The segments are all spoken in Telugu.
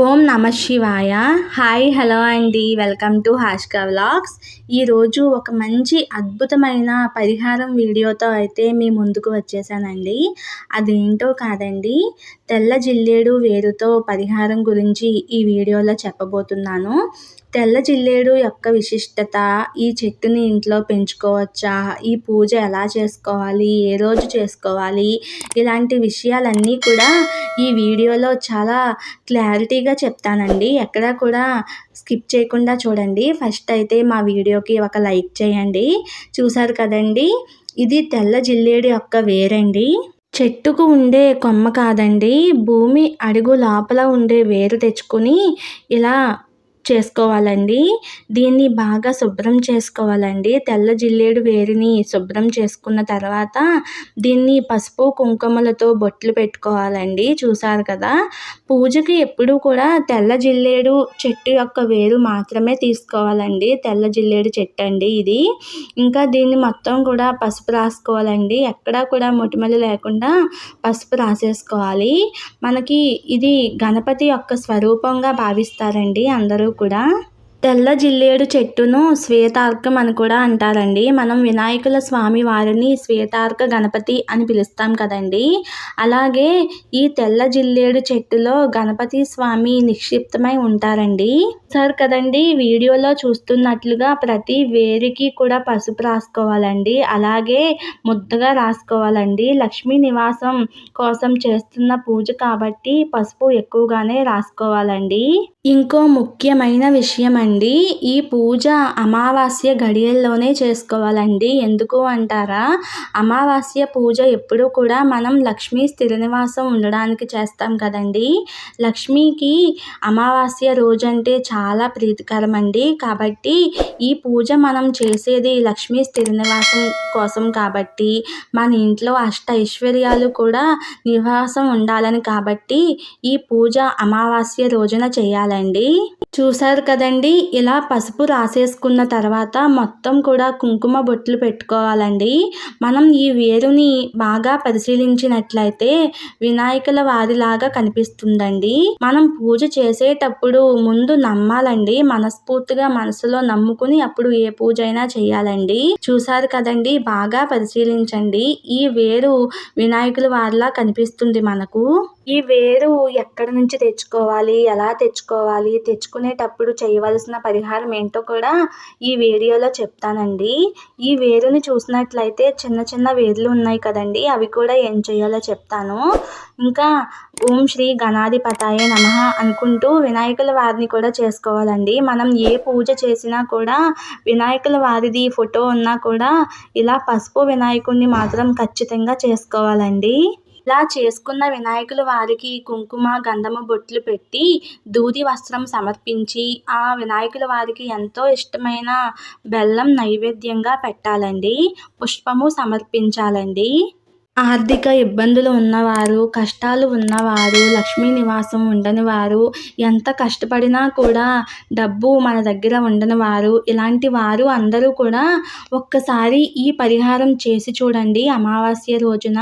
ఓం నమ శివాయ. హాయ్ హలో అండి. Welcome to Hashka vlogs. ఈరోజు ఒక మంచి అద్భుతమైన పరిహారం వీడియోతో అయితే మీ ముందుకు వచ్చేసానండి. అదేంటో కాదండి. తెల్ల జిల్లేడు వేరుతో పరిహారం గురించి ఈ వీడియోలో చెప్పబోతున్నాను. తెల్ల జిల్లేడు యొక్క విశిష్టత ఈ చెట్టుని ఇంట్లో పెంచుకోవచ్చా? ఈ పూజ ఎలా చేసుకోవాలి? ఏ రోజు చేసుకోవాలి? ఇలాంటి విషయాలన్నీ కూడా ఈ వీడియోలో చాలా క్లారిటీగా చెప్తానండి. ఎక్కడ కూడా స్కిప్ చేయకుండా చూడండి. ఫస్ట్ అయితే మా వీడియోకి ఒక లైక్ చేయండి. చూసారు కదండి? ఇది తెల్ల జిల్లేడు యొక్క వేరండి. చెట్టుకు ఉండే కొమ్మ కాదండి. భూమి అడుగు లోపల ఉండే వేరు తెచ్చుకొని ఇలా చేసుకోవాలండి. దీన్ని బాగా శుభ్రం చేసుకోవాలండి. తెల్ల జిల్లేడు వేరుని శుభ్రం చేసుకున్న తర్వాత దీన్ని పసుపు కుంకుమలతో బొట్లు పెట్టుకోవాలండి. చూసారు కదా? పూజకి ఎప్పుడూ కూడా తెల్ల జిల్లేడు చెట్టు యొక్క వేరు మాత్రమే తీసుకోవాలండి. తెల్ల జిల్లేడు చెట్టు అండి ఇది. ఇంకా దీన్ని మొత్తం కూడా పసుపు రాసుకోవాలండి. ఎక్కడా కూడా మొటిమలు లేకుండా పసుపు రాసేసుకోవాలి. మనకి ఇది గణపతి యొక్క స్వరూపంగా భావిస్తారండి అందరూ కూడా తెల్ల జిల్లేడు చెట్టును శ్వేతార్కం అని కూడా అంటారండి. మనం వినాయకుల స్వామి వారిని శ్వేతార్క గణపతి అని పిలుస్తాం కదండి. అలాగే ఈ తెల్ల జిల్లేడు చెట్టులో గణపతి స్వామి నిక్షిప్తమై ఉంటారండి. సార్ కదండి వీడియోలో చూస్తున్నట్లుగా ప్రతి వేరికి కూడా పసుపు రాసుకోవాలండి. అలాగే ముద్దగా రాసుకోవాలండి. లక్ష్మీ నివాసం కోసం చేస్తున్న పూజ కాబట్టి పసుపు ఎక్కువగానే రాసుకోవాలండి. ఇంకో ముఖ్యమైన విషయం అండి ఈ పూజ అమావాస్య గడియల్లోనే చేసుకోవాలండి. ఎందుకు అంటారా? అమావాస్య పూజ ఎప్పుడు కూడా మనం లక్ష్మీ స్థిర నివాసం ఉండడానికి చేస్తాం కదండి. లక్ష్మీకి అమావాస్య రోజు అంటే చాలా ప్రీతికరం అండి కాబట్టి ఈ పూజ మనం చేసేది లక్ష్మీ స్థిర నివాసం కోసం కాబట్టి మన ఇంట్లో అష్ట ఐశ్వర్యాలు కూడా నివాసం ఉండాలని కాబట్టి ఈ పూజ అమావాస్య రోజున చేయాలి చేయాలండి చూసారు కదండి ఇలా పసుపు రాసేసుకున్న తర్వాత మొత్తం కూడా కుంకుమ బొట్లు పెట్టుకోవాలండి. మనం ఈ వేరుని బాగా పరిశీలించినట్లయితే వినాయకుల వారిలాగా కనిపిస్తుందండి. మనం పూజ చేసేటప్పుడు ముందు నమ్మాలండి మనస్ఫూర్తిగా మనసులో నమ్ముకుని అప్పుడు ఏ పూజ అయినా చేయాలండి. చూసారు కదండి బాగా పరిశీలించండి. ఈ వేరు వినాయకుల వారిలా కనిపిస్తుంది మనకు. ఈ వేరు ఎక్కడ నుంచి తెచ్చుకోవాలి ఎలా తెచ్చుకోవాలి తెచ్చుకునేటప్పుడు చేయవలసిన పరిహారం ఏంటో కూడా ఈ వీడియోలో చెప్తానండి. ఈ వేరుని చూసినట్లయితే చిన్న చిన్న వేర్లు ఉన్నాయి కదండి అవి కూడా ఏం చేయాలో చెప్తాను. ఇంకా ఓం శ్రీ గణాధిపతాయ నమ అనుకుంటూ వినాయకుల వారిని కూడా చేసుకోవాలండి. మనం ఏ పూజ చేసినా కూడా వినాయకుల వారిది ఫోటో ఉన్నా కూడా ఇలా పసుపు వినాయకుడిని మాత్రం ఖచ్చితంగా చేసుకోవాలండి. ఇలా చేసుకున్న వినాయకుల వారికి కుంకుమ గంధము బొట్లు పెట్టి దూది వస్త్రం సమర్పించి ఆ వినాయకుల వారికి ఎంతో ఇష్టమైన బెల్లం నైవేద్యంగా పెట్టాలండి. పుష్పము సమర్పించాలండి. ఆర్థిక ఇబ్బందులు ఉన్నవారు కష్టాలు ఉన్నవారు లక్ష్మీ నివాసం ఉండని వారు ఎంత కష్టపడినా కూడా డబ్బు మన దగ్గర ఉండని వారు ఇలాంటి వారు అందరూ కూడా ఒక్కసారి ఈ పరిహారం చేసి చూడండి. అమావాస్య రోజున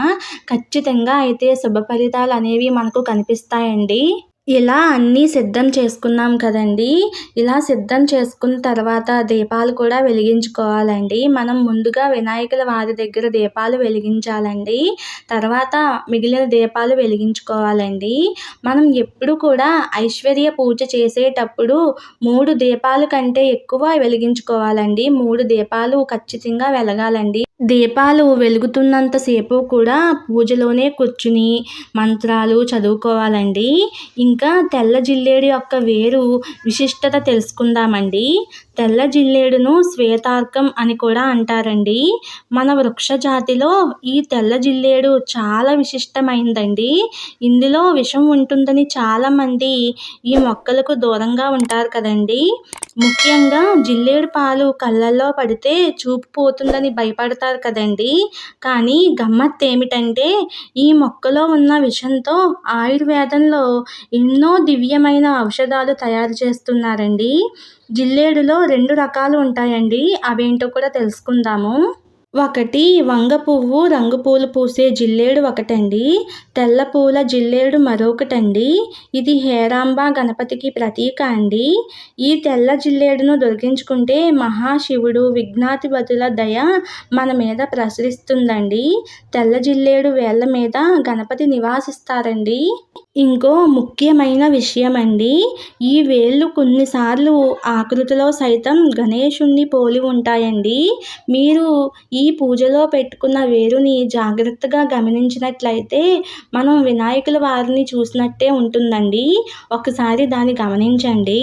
ఖచ్చితంగా అయితే శుభ ఫలితాలు అనేవి మనకు కనిపిస్తాయండి. ఇలా అన్నీ సిద్ధం చేసుకున్నాం కదండి. ఇలా సిద్ధం చేసుకున్న తర్వాత దీపాలు కూడా వెలిగించుకోవాలండి. మనం ముందుగా వినాయకుల వారి దగ్గర దీపాలు వెలిగించాలండి. తర్వాత మిగిలిన దీపాలు వెలిగించుకోవాలండి. మనం ఎప్పుడు కూడా ఐశ్వర్య పూజ చేసేటప్పుడు మూడు దీపాల కంటే ఎక్కువ వెలిగించుకోవాలండి. మూడు దీపాలు ఖచ్చితంగా వెలగాలండి. దీపాలు వెలుగుతున్నంతసేపు కూడా పూజలోనే కూర్చుని మంత్రాలు చదువుకోవాలండి. ఇంకా ఇంకా తెల్ల జిల్లేడు యొక్క వేరు విశిష్టత తెలుసుకుందామండి. తెల్ల జిల్లేడును శ్వేతార్కం అని కూడా అంటారండి. మన వృక్ష జాతిలో ఈ తెల్ల జిల్లేడు చాలా విశిష్టమైందండి. ఇందులో విషం ఉంటుందని చాలామంది ఈ మొక్కలకు దూరంగా ఉంటారు కదండి. ముఖ్యంగా జిల్లేడు పాలు కళ్ళల్లో పడితే చూపు పోతుందని భయపడతారు కదండి. కానీ గమ్మత్ ఏమిటంటే ఈ మొక్కలో ఉన్న విషంతో ఆయుర్వేదంలో ఎన్నో దివ్యమైన ఔషధాలు తయారు చేస్తున్నారండి. జిల్లేడులో రెండు రకాలు ఉంటాయండి. అవేంటో కూడా తెలుసుకుందాము. ఒకటి వంగ పువ్వు రంగు పూలు పూసే జిల్లేడు ఒకటండి. తెల్ల పూల జిల్లేడు మరొకటండి. ఇది హేరాంబ గణపతికి ప్రతీక అండి. ఈ తెల్ల జిల్లేడును దొరికించుకుంటే మహాశివుడు విఘ్నాధిపతుల దయ మన మీద ప్రసరిస్తుందండి. తెల్ల జిల్లేడు వేళ్ళ మీద గణపతి నివాసిస్తారండి. ఇంకో ముఖ్యమైన విషయం అండి ఈ వేళ్ళు కొన్నిసార్లు ఆకృతిలో సైతం గణేషుణ్ణి పోలి ఉంటాయండి. మీరు ఈ ఈ పూజలో పెట్టుకున్న వేరుని జాగ్రత్తగా గమనించినట్లయితే మనం వినాయకుల వారిని చూసినట్టే ఉంటుందండి. ఒకసారి దాన్ని గమనించండి.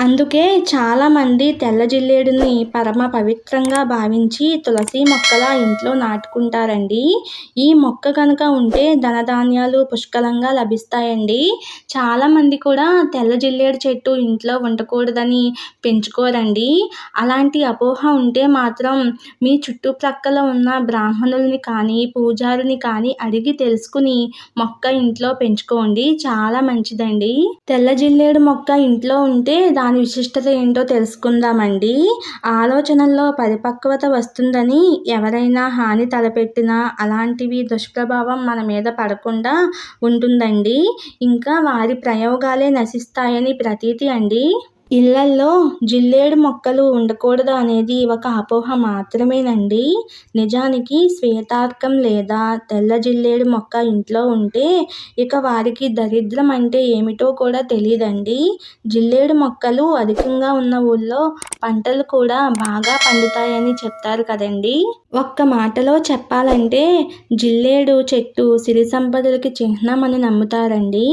అందుకే చాలామంది తెల్ల జిల్లేడుని పరమ పవిత్రంగా భావించి తులసి మొక్కలా ఇంట్లో నాటుకుంటారండి. ఈ మొక్క కనుక ఉంటే ధనధాన్యాలు పుష్కలంగా లభిస్తాయండి. చాలామంది కూడా తెల్ల జిల్లేడు చెట్టు ఇంట్లో ఉండకూడదని పెంచుకోరండి. అలాంటి అపోహ ఉంటే మాత్రం మీ చుట్టుప్రక్కల ఉన్న బ్రాహ్మణుల్ని కానీ పూజారిని కానీ అడిగి తెలుసుకుని మొక్క ఇంట్లో పెంచుకోండి. చాలా మంచిదండి. తెల్ల జిల్లేడు మొక్క ఇంట్లో ఉంటే దాని విశిష్టత ఏంటో తెలుసుకుందామండి. ఆలోచనల్లో పరిపక్వత వస్తుందని ఎవరైనా హాని తలపెట్టినా అలాంటివి దుష్ప్రభావం మన మీద పడకుండా ఉంటుందండి. ఇంకా వారి ప్రయోగాలే నశిస్తాయని ప్రతీతి అండి. ఇళ్ళల్లో జిల్లేడు మొక్కలు ఉండకూడదు అనేది ఒక అపోహ మాత్రమేనండి. నిజానికి శ్వేతార్కం లేదా తెల్ల జిల్లేడు మొక్క ఇంట్లో ఉంటే ఇక వారికి దరిద్రం అంటే ఏమిటో కూడా తెలియదండి జిల్లేడు మొక్కలు అధికంగా ఉన్న ఊళ్ళో పంటలు కూడా బాగా పండుతాయని చెప్తారు కదండి. ఒక్క మాటలో చెప్పాలంటే జిల్లేడు చెట్టు సిరి సంపదలకి చిహ్నం అని నమ్ముతారండి.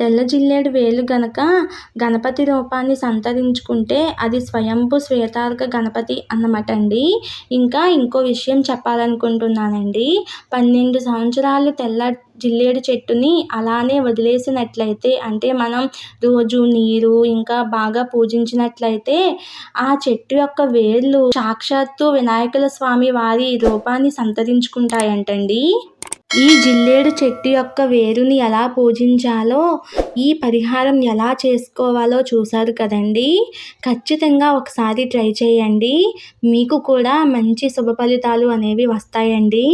తెల్ల జిల్లేడు వేలు గనక గణపతి రూపాన్ని సంతరించుకుంటే అది స్వయంభు శ్వేతార్క గణపతి అన్నమాట అండి ఇంకా ఇంకో విషయం చెప్పాలనుకుంటున్నానండి. పన్నెండు సంవత్సరాలు తెల్ల జిల్లేడు చెట్టుని అలానే వదిలేసినట్లయితే అంటే మనం రోజు నీరు ఇంకా బాగా పూజించినట్లయితే ఆ చెట్టు యొక్క వేర్లు సాక్షాత్తు వినాయకుల స్వామి వారి రూపాన్ని సంతరించుకుంటాయంటండి. ఈ జిల్లేడు చెట్టు యొక్క వేరుని ఎలా పూజించాలో ఈ పరిహారం ఎలా చేసుకోవాలో చూసారు కదండి. ఖచ్చితంగా ఒకసారి ట్రై చేయండి. మీకు కూడా మంచి శుభ ఫలితాలు అనేవి వస్తాయండి.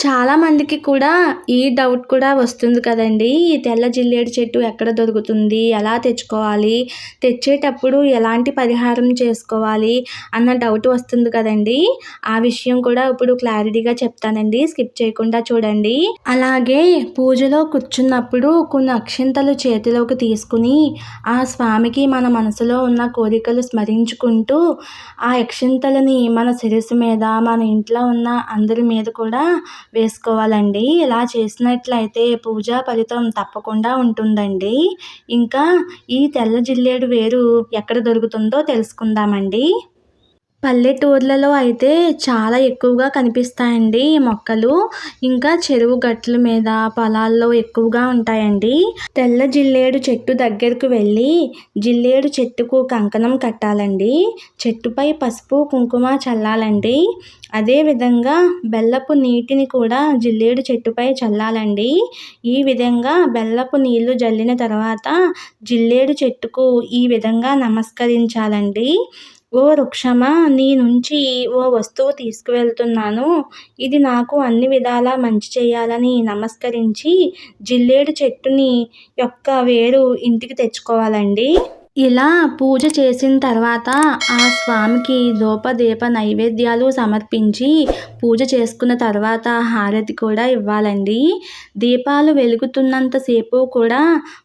చాలామందికి కూడా ఈ డౌట్ కూడా వస్తుంది కదండి. ఈ తెల్ల జిల్లేడు చెట్టు ఎక్కడ దొరుకుతుంది? ఎలా తెచ్చుకోవాలి? తెచ్చేటప్పుడు ఎలాంటి పరిహారం చేసుకోవాలి? అన్న డౌట్ వస్తుంది కదండి. ఆ విషయం కూడా ఇప్పుడు క్లారిటీగా చెప్తానండి. స్కిప్ చేయకుండా చూడండి. అలాగే పూజలో కూర్చున్నప్పుడు కొన్ని అక్షింతలు చేతిలోకి తీసుకుని ఆ స్వామికి మన మనసులో ఉన్న కోరికలు స్మరించుకుంటూ ఆ అక్షింతలని మన శిరస్సు మీద మన ఇంట్లో ఉన్న అందరి మీద కూడా వేసుకోవాలండి. ఇలా చేసినట్లయితే పూజా ఫలితం తప్పకుండా ఉంటుందండి. ఇంకా ఈ తెల్ల జిల్లేడు వేరు ఎక్కడ దొరుకుతుందో తెలుసుకుందామండి. పల్లెటూర్లలో అయితే చాలా ఎక్కువగా కనిపిస్తాయండి ఈ మొక్కలు. ఇంకా చెరువు గట్ల మీద పొలాల్లో ఎక్కువగా ఉంటాయండి. తెల్ల జిల్లేడు చెట్టు దగ్గరకు వెళ్ళి జిల్లేడు చెట్టుకు కంకణం కట్టాలండి. చెట్టుపై పసుపు కుంకుమ చల్లాలండి. అదేవిధంగా బెల్లపు నీటిని కూడా జిల్లేడు చెట్టుపై చల్లాలండి. ఈ విధంగా బెల్లపు నీళ్ళు జల్లిన తర్వాత జిల్లేడు చెట్టుకు ఈ విధంగా నమస్కరించాలండి. ఓ వృక్షమా నీ నుంచి ఓ వస్తువు తీసుకువెళ్తున్నాను. ఇది నాకు అన్ని విధాలా మంచి చేయాలని నమస్కరించి జిల్లేడు చెట్టుని యొక్క వేరు ఇంటికి తెచ్చుకోవాలండి. ఇలా పూజ చేసిన తర్వాత ఆ స్వామికి ధూపదీప నైవేద్యాలు సమర్పించి పూజ చేసుకున్న తర్వాత హారతి కూడా ఇవ్వాలండి. దీపాలు వెలుగుతున్నంతసేపు కూడా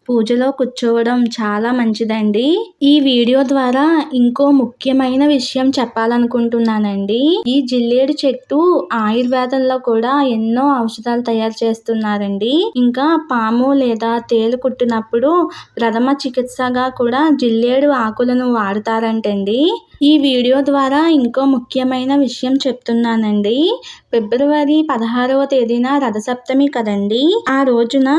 పూజలో కూర్చోవడం చాలా మంచిదండి. ఈ వీడియో ద్వారా ఇంకో ముఖ్యమైన విషయం చెప్పాలనుకుంటున్నానండి. ఈ జిల్లేడు చెట్టు ఆయుర్వేదంలో కూడా ఎన్నో ఔషధాలు తయారు చేస్తున్నారండి. ఇంకా పాము లేదా తేలు కుట్టినప్పుడు ప్రథమ చికిత్సగా కూడా జిల్లేడు ఆకులను వాడతారంటండి. ఈ వీడియో ద్వారా ఇంకో ముఖ్యమైన విషయం చెప్తున్నానండి. ఫిబ్రవరి పదహారవ తేదీన రథసప్తమి కదండి. ఆ రోజున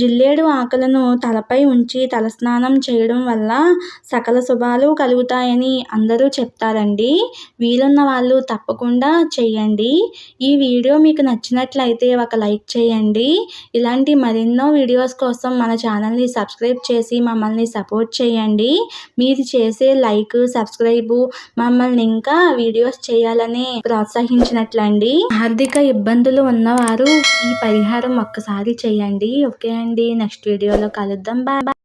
జిల్లేడు ఆకులను తలపై ఉంచి తలస్నానం చేయడం వల్ల సకల శుభాలు కలుగుతాయని అందరూ చెప్తారండి. వీలున్న వాళ్ళు తప్పకుండా చెయ్యండి. ఈ వీడియో మీకు నచ్చినట్లయితే ఒక లైక్ చేయండి. ఇలాంటి మరెన్నో వీడియోస్ కోసం మన ఛానల్ని సబ్స్క్రైబ్ చేసి మమ్మల్ని సపోర్ట్ చేయండి. చేయండి. మీరు చేసే లైక్ సబ్స్క్రైబ్ మమ్మల్ని ఇంకా వీడియోస్ చేయాలని ప్రోత్సహించినట్లండి. ఆర్థిక ఇబ్బందులు ఉన్నవారు ఈ పరిహారం ఒక్కసారి చేయండి. ఓకే అండి. నెక్స్ట్ వీడియోలో కలుద్దాం. బాయ్.